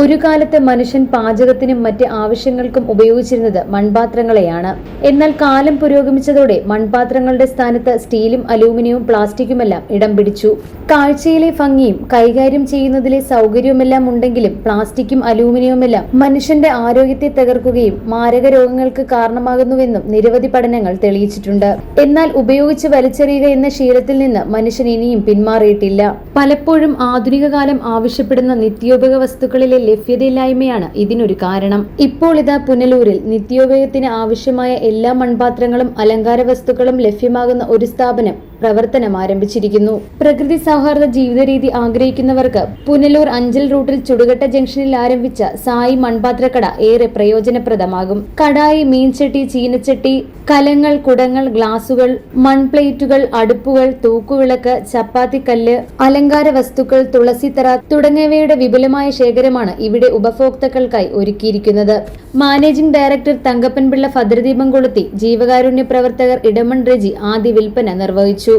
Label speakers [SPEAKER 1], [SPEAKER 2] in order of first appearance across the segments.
[SPEAKER 1] ഒരു കാലത്ത് മനുഷ്യൻ പാചകത്തിനും മറ്റ് ആവശ്യങ്ങൾക്കും ഉപയോഗിച്ചിരുന്നത് മൺപാത്രങ്ങളെയാണ്. എന്നാൽ കാലം പുരോഗമിച്ചതോടെ മൺപാത്രങ്ങളുടെ സ്ഥാനത്ത് സ്റ്റീലും അലൂമിനിയവും പ്ലാസ്റ്റിക്കുമെല്ലാം ഇടം പിടിച്ചു. കാഴ്ചയിലെ ഭംഗിയും കൈകാര്യം ചെയ്യുന്നതിലെ സൗകര്യവുമെല്ലാം ഉണ്ടെങ്കിലും പ്ലാസ്റ്റിക്കും അലൂമിനിയവുമെല്ലാം മനുഷ്യന്റെ ആരോഗ്യത്തെ തകർക്കുകയും മാരക രോഗങ്ങൾക്ക് കാരണമാകുന്നുവെന്നും നിരവധി പഠനങ്ങൾ തെളിയിച്ചിട്ടുണ്ട്. എന്നാൽ ഉപയോഗിച്ച് വലിച്ചെറിയുക എന്ന ശീലത്തിൽ നിന്ന് മനുഷ്യൻ ഇനിയും പിന്മാറിയിട്ടില്ല. പലപ്പോഴും ആധുനിക കാലം ആവശ്യപ്പെടുന്ന നിത്യോപയോഗ വസ്തുക്കളിലെ ലഭ്യതയില്ലായ്മയാണ് ഇതിനൊരു കാരണം. ഇപ്പോൾ ഇതാ പുനലൂരിൽ നിത്യോപയോഗത്തിന് ആവശ്യമായ എല്ലാ മൺപാത്രങ്ങളും അലങ്കാര വസ്തുക്കളും ലഭ്യമാകുന്ന ഒരു സ്ഥാപനം പ്രവർത്തനം ആരംഭിച്ചിരിക്കുന്നു. പ്രകൃതി സൗഹാർദ്ദ ജീവിതരീതി ആഗ്രഹിക്കുന്നവർക്ക് പുനലൂർ അഞ്ചൽ റൂട്ടിൽ ചുടുകട്ട ജംഗ്ഷനിൽ ആരംഭിച്ച സായി മൺപാത്രക്കട ഏറെ പ്രയോജനപ്രദമാകും. കടായി മീൻചട്ടി ചീനച്ചട്ടി കലങ്ങൾ കുടങ്ങൾ ഗ്ലാസുകൾ മൺപ്ലേറ്റുകൾ അടുപ്പുകൾ തൂക്കുവിളക്ക് ചപ്പാത്തിക്കല്ല് അലങ്കാര വസ്തുക്കൾ തുളസിത്തറ തുടങ്ങിയവയുടെ വിപുലമായ ശേഖരമാണ് ഇവിടെ ഉപഭോക്താക്കൾക്കായി ഒരുക്കിയിരിക്കുന്നത്. മാനേജിംഗ് ഡയറക്ടർ തങ്കപ്പൻപിള്ള ഭദ്രദീപം കൊളുത്തി ജീവകാരുണ്യ പ്രവർത്തകർ ഇടമൺ റെജി ആദ്യ വിൽപ്പന നിർവഹിച്ചു.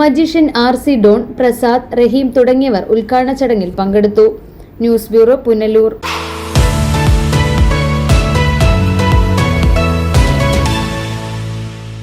[SPEAKER 1] Magician R C Don Prasad Raheem തുടങ്ങിയവർ ഉദ്ഘാടന ചടങ്ങിൽ പങ്കെടുത്തു. News bureau Punalur.